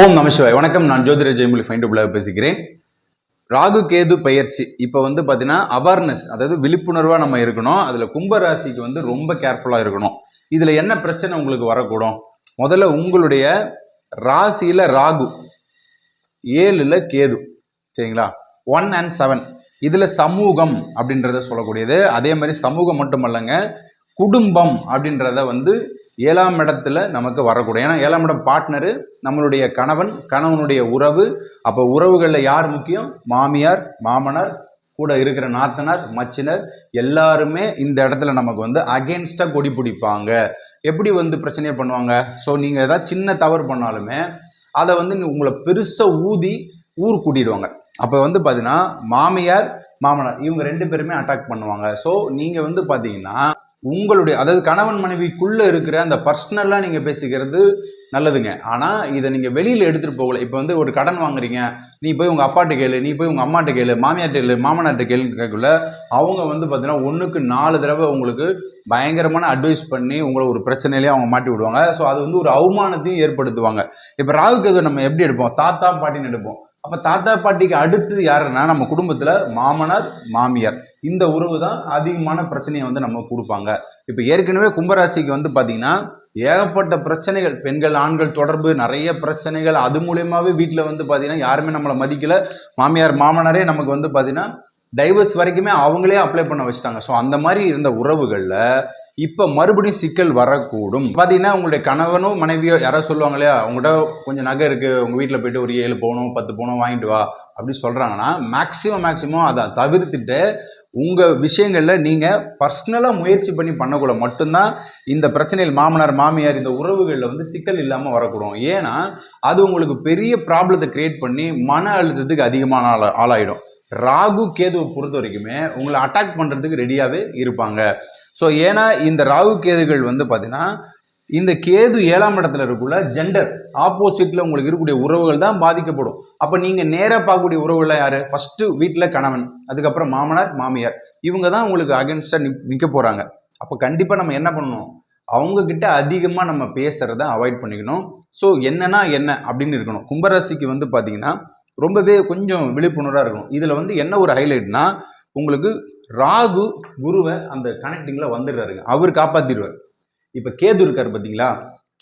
ஓம் நமசிவாய் வணக்கம். நான் ஜோதிர ஜெயமொழி find black பேசிக்கிறேன். ராகு கேது பயிற்சி இப்போ வந்து பார்த்தீங்கன்னா அவேர்னஸ் அதாவது விழிப்புணர்வாக நம்ம இருக்கணும். அதில் கும்ப ராசிக்கு வந்து ரொம்ப கேர்ஃபுல்லாக இருக்கணும். இதில் என்ன பிரச்சனை உங்களுக்கு வரக்கூடும்? முதல்ல உங்களுடைய ராசியில் ராகு ஏழில் கேது. சரிங்களா? ஒன் அண்ட் செவன் இதில் சமூகம் அப்படின்றத சொல்லக்கூடியது. அதே மாதிரி சமூகம் மட்டுமல்லங்க குடும்பம் அப்படின்றத வந்து ஏழாம் இடத்துல நமக்கு வரக்கூடும் ஏன்னா ஏழாம் இடம் பார்ட்னரு நம்மளுடைய கணவன் கணவனுடைய உறவு. அப்போ உறவுகளில் யார் முக்கியம்? மாமியார் மாமனார் கூட இருக்கிற நாத்தனார் மச்சினர் எல்லாருமே இந்த இடத்துல நமக்கு வந்து அகேன்ஸ்டாக கொடி பிடிப்பாங்க. எப்படி வந்து பிரச்சனையை பண்ணுவாங்க? ஸோ நீங்கள் ஏதாவது சின்ன தவறு பண்ணாலுமே அதை வந்து உங்களை பெருசாக ஊதி ஊர் கூட்டிடுவாங்க. அப்போ வந்து பார்த்தீங்கன்னா மாமியார் மாமனார் இவங்க ரெண்டு பேருமே அட்டாக் பண்ணுவாங்க. ஸோ நீங்கள் வந்து பார்த்தீங்கன்னா உங்களுடைய அதாவது கணவன் மனைவிக்குள்ளே இருக்கிற அந்த பர்சனலாக நீங்கள் பேசிக்கிறது நல்லதுங்க. ஆனால் இதை நீங்கள் வெளியில் எடுத்துகிட்டு போகல. இப்போ வந்து ஒரு கடன் வாங்குறீங்க. நீ போய் உங்கள் அப்பாட்ட கேளு நீ போய் உங்கள் அம்மாட்ட கேளு மாமியார்ட்ட கேளு மாமனார்ட்ட கேளுன்னு கேட்கல அவங்க வந்து பார்த்தீங்கன்னா ஒன்றுக்கு நாலு தடவை உங்களுக்கு பயங்கரமான அட்வைஸ் பண்ணி உங்களை ஒரு பிரச்சனையிலேயே அவங்க மாட்டி விடுவாங்க. ஸோ அது வந்து ஒரு அவமானத்தையும் ஏற்படுத்துவாங்க. இப்போ ராகுக்கு நம்ம எப்படி எடுப்போம்? தாத்தா பாட்டின்னு எடுப்போம். அப்போ தாத்தா பாட்டிக்கு அடுத்து யாருன்னா நம்ம குடும்பத்தில் மாமனார் மாமியார். இந்த உறவு தான் அதிகமான பிரச்சனையை வந்து நம்ம கொடுப்பாங்க. இப்போ ஏற்கனவே கும்பராசிக்கு வந்து பார்த்தீங்கன்னா ஏகப்பட்ட பிரச்சனைகள் பெண்கள் ஆண்கள் தொடர்பு நிறைய பிரச்சனைகள். அது மூலியமாகவே வீட்டில் வந்து பார்த்தீங்கன்னா யாருமே நம்மளை மதிக்கலை. மாமியார் மாமனாரே நமக்கு வந்து பார்த்தீங்கன்னா டைவர்ஸ் வரைக்குமே அவங்களே அப்ளை பண்ண வச்சுட்டாங்க. ஸோ அந்த மாதிரி இருந்த உறவுகளில் இப்போ மறுபடியும் சிக்கல் வரக்கூடும். பார்த்தீங்கன்னா உங்களுடைய கணவனோ மனைவியோ யாரோ சொல்லுவாங்க இல்லையா? உங்கள்கிட்ட கொஞ்சம் நகை இருக்குது உங்கள் வீட்டில் போயிட்டு ஒரு ஏழு போகணும் பத்து போகணும் வாங்கிட்டு வா. அப்படி சொல்கிறாங்கன்னா மேக்ஸிமம் மேக்ஸிமம் அதை தவிர்த்துட்டு உங்கள் விஷயங்களில் நீங்கள் பர்சனலாக முயற்சி பண்ணி பண்ணக்குள்ள மட்டும்தான் இந்த பிரச்சனையில் மாமனார் மாமியார் இந்த உறவுகளில் வந்து சிக்கல் இல்லாமல் வரக்கூடும். ஏன்னா அது உங்களுக்கு பெரிய ப்ராப்ளத்தை கிரியேட் பண்ணி மன அழுத்தத்துக்கு அதிகமான ஆளா ஆளாயிடும். ராகு கேதுவை பொறுத்த வரைக்குமே உங்களை அட்டாக் பண்ணுறதுக்கு ரெடியாகவே இருப்பாங்க. ஸோ ஏன்னா இந்த ராகு கேதுகள் வந்து பார்த்தீங்கன்னா இந்த கேது ஏழாம் இடத்துல இருக்குள்ள ஜெண்டர் ஆப்போசிட்டில் உங்களுக்கு இருக்கக்கூடிய உறவுகள் தான் பாதிக்கப்படும். அப்போ நீங்கள் நேராக பார்க்கக்கூடிய உறவுகள் யார்? ஃபஸ்ட்டு வீட்டில் கணவன் அதுக்கப்புறம் மாமனார் மாமியார். இவங்க தான் உங்களுக்கு அகென்ஸ்டாக நிக் நிற்க போகிறாங்க அப்போ கண்டிப்பாக நம்ம என்ன பண்ணணும்? அவங்கக்கிட்ட அதிகமாக நம்ம பேசுகிறத அவாய்ட் பண்ணிக்கணும். ஸோ என்னன்னா என்ன அப்படின்னு இருக்கணும். கும்பராசிக்கு வந்து பார்த்தீங்கன்னா ரொம்பவே கொஞ்சம் விழிப்புணர்வாக இருக்கணும். இதில் வந்து என்ன ஒரு ஹைலைட்னா உங்களுக்கு ராகு குருவை அந்த கனெக்டிங்கில் வந்துடுறாருங்க அவர் காப்பாற்றிடுவார் இப்போ கேது இருக்கார் பார்த்தீங்களா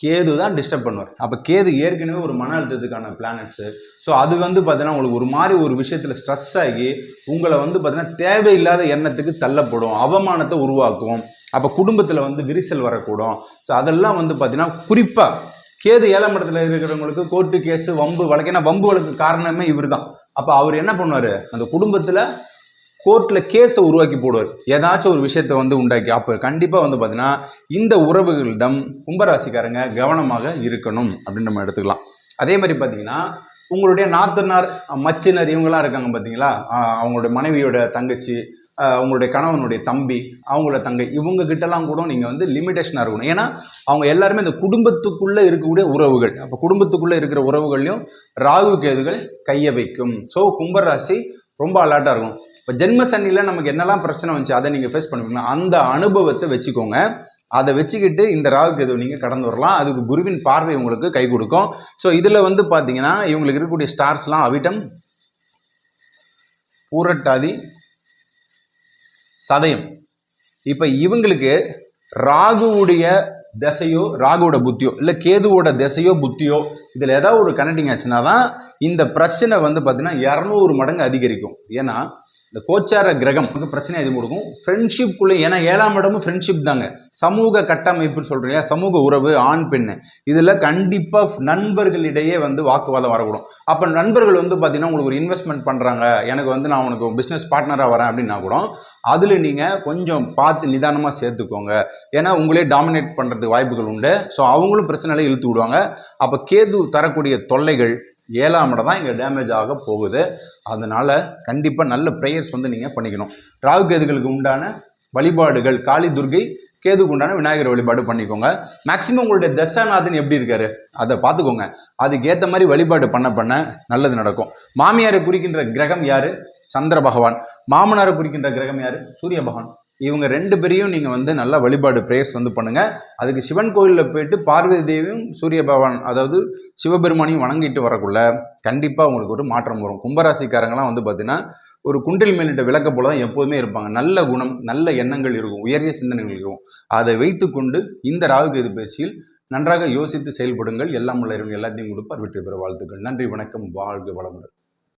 கேது தான் டிஸ்டர்ப் பண்ணுவார். அப்போ கேது ஏற்கனவே ஒரு மன அழுத்தத்துக்கான பிளானட்ஸு ஸோ அது வந்து பார்த்தீங்கன்னா உங்களுக்கு ஒரு மாதிரி ஒரு விஷயத்தில் ஸ்ட்ரெஸ் ஆகி உங்களை வந்து பார்த்தீங்கன்னா தேவையில்லாத எண்ணத்துக்கு தள்ளப்படும் அவமானத்தை உருவாக்கும். அப்போ குடும்பத்தில் வந்து விரிசல் வரக்கூடும். ஸோ அதெல்லாம் வந்து பார்த்தீங்கன்னா குறிப்பாக கேது ஏழாம் இடத்துல இருக்கிறவங்களுக்கு கோர்ட்டு கேஸு வம்பு வழக்கு. ஏன்னா வம்பு வழக்கு காரணமே இவர் தான் அப்போ அவர் என்ன பண்ணுவார்? அந்த குடும்பத்தில் கோர்ட்டில் கேஸை உருவாக்கி போடுவார். ஏதாச்சும் ஒரு விஷயத்தை வந்து உண்டாக்கி அப்போ கண்டிப்பாக வந்து பார்த்தீங்கன்னா இந்த உறவுகளிடம் கும்பராசிக்காரங்க கவனமாக இருக்கணும் அப்படின்னு நம்ம எடுத்துக்கலாம். அதே மாதிரி பார்த்தீங்கன்னா உங்களுடைய நாத்தனார் மச்சினர் இவங்கெல்லாம் இருக்காங்க பார்த்தீங்களா அவங்களுடைய மனைவியோட தங்கச்சி அவங்களுடைய கணவனுடைய தம்பி அவங்களோட தங்கை இவங்க கிட்டலாம் கூட நீங்கள் வந்து லிமிடேஷனாக இருக்கணும். ஏன்னா அவங்க எல்லாருமே இந்த குடும்பத்துக்குள்ளே இருக்கக்கூடிய உறவுகள். அப்போ குடும்பத்துக்குள்ளே இருக்கிற உறவுகள்லையும் ராகு கேதுகள் கையை வைக்கும். ஸோ கும்பராசி ரொம்ப அலர்ட்டாக இருக்கும். இப்போ ஜென்ம சனியில் நமக்கு என்னெல்லாம் பிரச்சனை வந்துச்சு அதை நீங்கள் ஃபேஸ் பண்ணுவீங்களா அந்த அனுபவத்தை வச்சுக்கோங்க. அதை வச்சுக்கிட்டு இந்த ராகு கேது நீங்கள் கடந்து வரலாம். அதுக்கு குருவின் பார்வை உங்களுக்கு கை கொடுக்கும். ஸோ இதில் வந்து பார்த்தீங்கன்னா இவங்களுக்கு இருக்கக்கூடிய ஸ்டார்ஸ்லாம் அவிட்டம் பூரட்டாதி சதயம். இப்போ இவங்களுக்கு ராகுவுடைய திசையோ ராகுவோட புத்தியோ இல்லை கேதுவோட திசையோ புத்தியோ இதில் ஏதாவது ஒரு கனெக்டிங் ஆச்சுன்னா தான் இந்த பிரச்சனை வந்து பார்த்தீங்கன்னா இரநூறு மடங்கு அதிகரிக்கும். ஏன்னா இந்த கோச்சார கிரகம் வந்து பிரச்சனை அதிகம் கொடுக்கும். ஃப்ரெண்ட்ஷிப்குள்ளே ஏன்னா ஏழாம் இடமும் ஃப்ரெண்ட்ஷிப் தாங்க. சமூக கட்டமைப்புன்னு சொல்கிறீங்க சமூக உறவு ஆண் பெண் இதில் கண்டிப்பாக நண்பர்களிடையே வந்து வாக்குவாதம் வரக்கூடும். அப்போ நண்பர்கள் வந்து பார்த்தீங்கன்னா உங்களுக்கு ஒரு இன்வெஸ்ட்மெண்ட் பண்ணுறாங்க எனக்கு வந்து நான் உனக்கு பிஸ்னஸ் பார்ட்னராக வரேன் அப்படின்னா கூட அதில் நீங்கள் கொஞ்சம் பார்த்து நிதானமாக சேர்த்துக்கோங்க. ஏன்னா உங்களே டாமினேட் பண்ணுறதுக்கு வாய்ப்புகள் உண்டு. ஸோ அவங்களும் பிரச்சனையில இழுத்து விடுவாங்க. அப்போ கேது தரக்கூடிய தொல்லைகள் ஏழாம் இடம் தான் இங்கே டேமேஜ் ஆக போகுது. அதனால் கண்டிப்பாக நல்ல ப்ரேயர்ஸ் வந்து நீங்கள் பண்ணிக்கணும். ராகு கேதுகளுக்கு உண்டான வழிபாடுகள் காளி துர்கை கேதுக்கு உண்டான விநாயகர் வழிபாடு பண்ணிக்கோங்க. மேக்ஸிமம் உங்களுடைய தசாநாதன் எப்படி இருக்காரு? அதை பார்த்துக்கோங்க. அதுக்கேற்ற மாதிரி வழிபாடு பண்ண பண்ண நல்லது நடக்கும். மாமியாரை குறிக்கின்ற கிரகம் யாரு? சந்திர பகவான். மாமனாரை குறிக்கின்ற கிரகம் யாரு? சூரிய பகவான். இவங்க ரெண்டு பேரையும் நீங்கள் வந்து நல்லா வழிபாடு ப்ரேயர்ஸ் வந்து பண்ணுங்கள் அதுக்கு சிவன் கோயிலில் போயிட்டு பார்வதி தேவியும் சூரிய பகவான் அதாவது சிவபெருமானையும் வணங்கிட்டு வரக்குள்ள கண்டிப்பாக உங்களுக்கு ஒரு மாற்றம் வரும். கும்பராசிக்காரங்களாம் வந்து பார்த்தீங்கன்னா ஒரு குண்டில் மேலிட்ட விளக்க போல தான் எப்போதுமே இருப்பாங்க. நல்ல குணம் நல்ல எண்ணங்கள் இருக்கும் உயரிய சிந்தனைகள் இருக்கும். அதை வைத்துக்கொண்டு இந்த ராகுகேது பயிற்சியில் நன்றாக யோசித்து செயல்படுங்கள். எல்லாம் உள்ள எல்லாத்தையும் கொடுப்பார். வெற்றி பெற வாழ்த்துக்கள். நன்றி வணக்கம். வாழ்க வளமுடன்.